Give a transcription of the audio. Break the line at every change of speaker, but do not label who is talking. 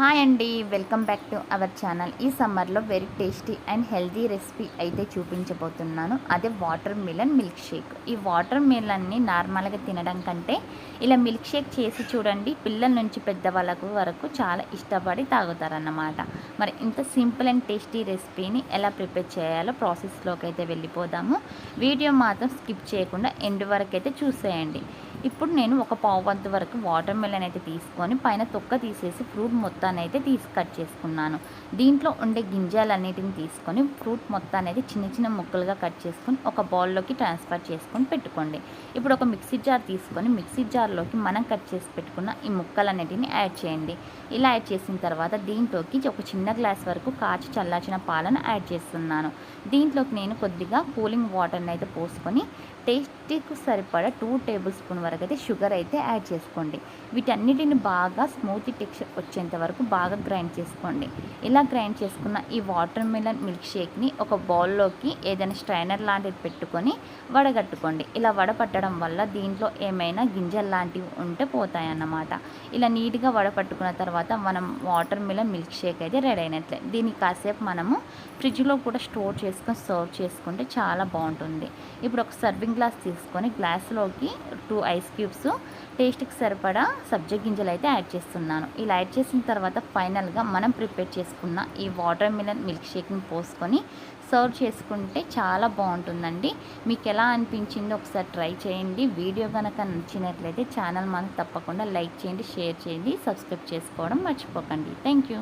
Hi అండి welcome back to our channel. ఈ సమ్మర్లో very tasty and healthy recipe అయితే చూపించబోతున్నాను. అదే వాటర్ మిలన్ మిల్క్ షేక్. ఈ వాటర్ మిలన్ని నార్మల్గా తినడం కంటే ఇలా మిల్క్ షేక్ చేసి చూడండి పిల్లల నుంచి పెద్దవాళ్ళకు వరకు చాలా ఇష్టపడి తాగుతారన్నమాట. మరి ఇంత సింపుల్ అండ్ టేస్టీ రెసిపీని ఎలా ప్రిపేర్ చేయాలో ప్రాసెస్లోకి అయితే వెళ్ళిపోదాము. వీడియో మాత్రం స్కిప్ చేయకుండా ఎండ్ వరకు అయితే చూసేయండి. ఇప్పుడు నేను ఒక పావు వంతు వరకు వాటర్ మెలన్ అయితే తీసుకొని పైన తొక్క తీసేసి ఫ్రూట్ మొత్తాన్ని అయితే తీసి కట్ చేసుకున్నాను. దీంట్లో ఉండే గింజలన్నిటిని తీసుకొని ఫ్రూట్ మొత్తాన్ని అయితే చిన్న చిన్న ముక్కలుగా కట్ చేసుకొని ఒక బౌల్లోకి ట్రాన్స్ఫర్ చేసుకొని పెట్టుకోండి. ఇప్పుడు ఒక మిక్సీ జార్ తీసుకొని మిక్సీ జార్లోకి మనం కట్ చేసి పెట్టుకున్న ఈ ముక్కలన్నిటిని యాడ్ చేయండి. ఇలా యాడ్ చేసిన తర్వాత దీంట్లోకి ఒక చిన్న గ్లాస్ వరకు కాచి చల్లార్చిన పాలను యాడ్ చేస్తున్నాను. దీంట్లోకి నేను కొద్దిగా కూలింగ్ వాటర్ని అయితే పోసుకొని టేస్టీకి సరిపడా టూ టేబుల్ స్పూన్ వరకు అయితే షుగర్ అయితే యాడ్ చేసుకోండి. వీటన్నిటిని బాగా స్మూతీ టెక్స్చర్ వచ్చేంత వరకు బాగా గ్రైండ్ చేసుకోండి. ఇలా గ్రైండ్ చేసుకున్న ఈ వాటర్ మిలన్ మిల్క్ షేక్ని ఒక బౌల్లోకి ఏదైనా స్ట్రైనర్ లాంటిది పెట్టుకొని వడగట్టుకోండి. ఇలా వడపట్టడం వల్ల దీంట్లో ఏమైనా గింజలు లాంటివి ఉంటే పోతాయి అన్నమాట ఇలా నీట్గా వడపట్టుకున్న తర్వాత మనం వాటర్ మిలన్ మిల్క్ షేక్ అయితే రెడీ అయినట్లే. దీన్ని కాసేపు మనము ఫ్రిడ్జ్లో కూడా స్టోర్ చేసుకొని సర్వ్ చేసుకుంటే చాలా బాగుంటుంది. ఇప్పుడు ఒక సర్వింగ్ గ్లాస్ తీసుకొని గ్లాస్లోకి టూ ఐస్ క్యూబ్స్ టేస్ట్కి సరిపడా సబ్జా గింజలు అయితే యాడ్ చేస్తున్నాను. ఇలా యాడ్ చేసిన తర్వాత ఫైనల్గా మనం ప్రిపేర్ చేసుకున్న ఈ వాటర్ మిలన్ మిల్క్ షేక్ని పోసుకొని సర్వ్ చేసుకుంటే చాలా బాగుంటుందండి. మీకు ఎలా అనిపించిందో ఒకసారి ట్రై చేయండి. వీడియో కనుక నచ్చినట్లయితే ఛానల్ మనకు తప్పకుండా లైక్ చేయండి షేర్ చేయండి సబ్స్క్రైబ్ చేసుకోవడం మర్చిపోకండి. Thank you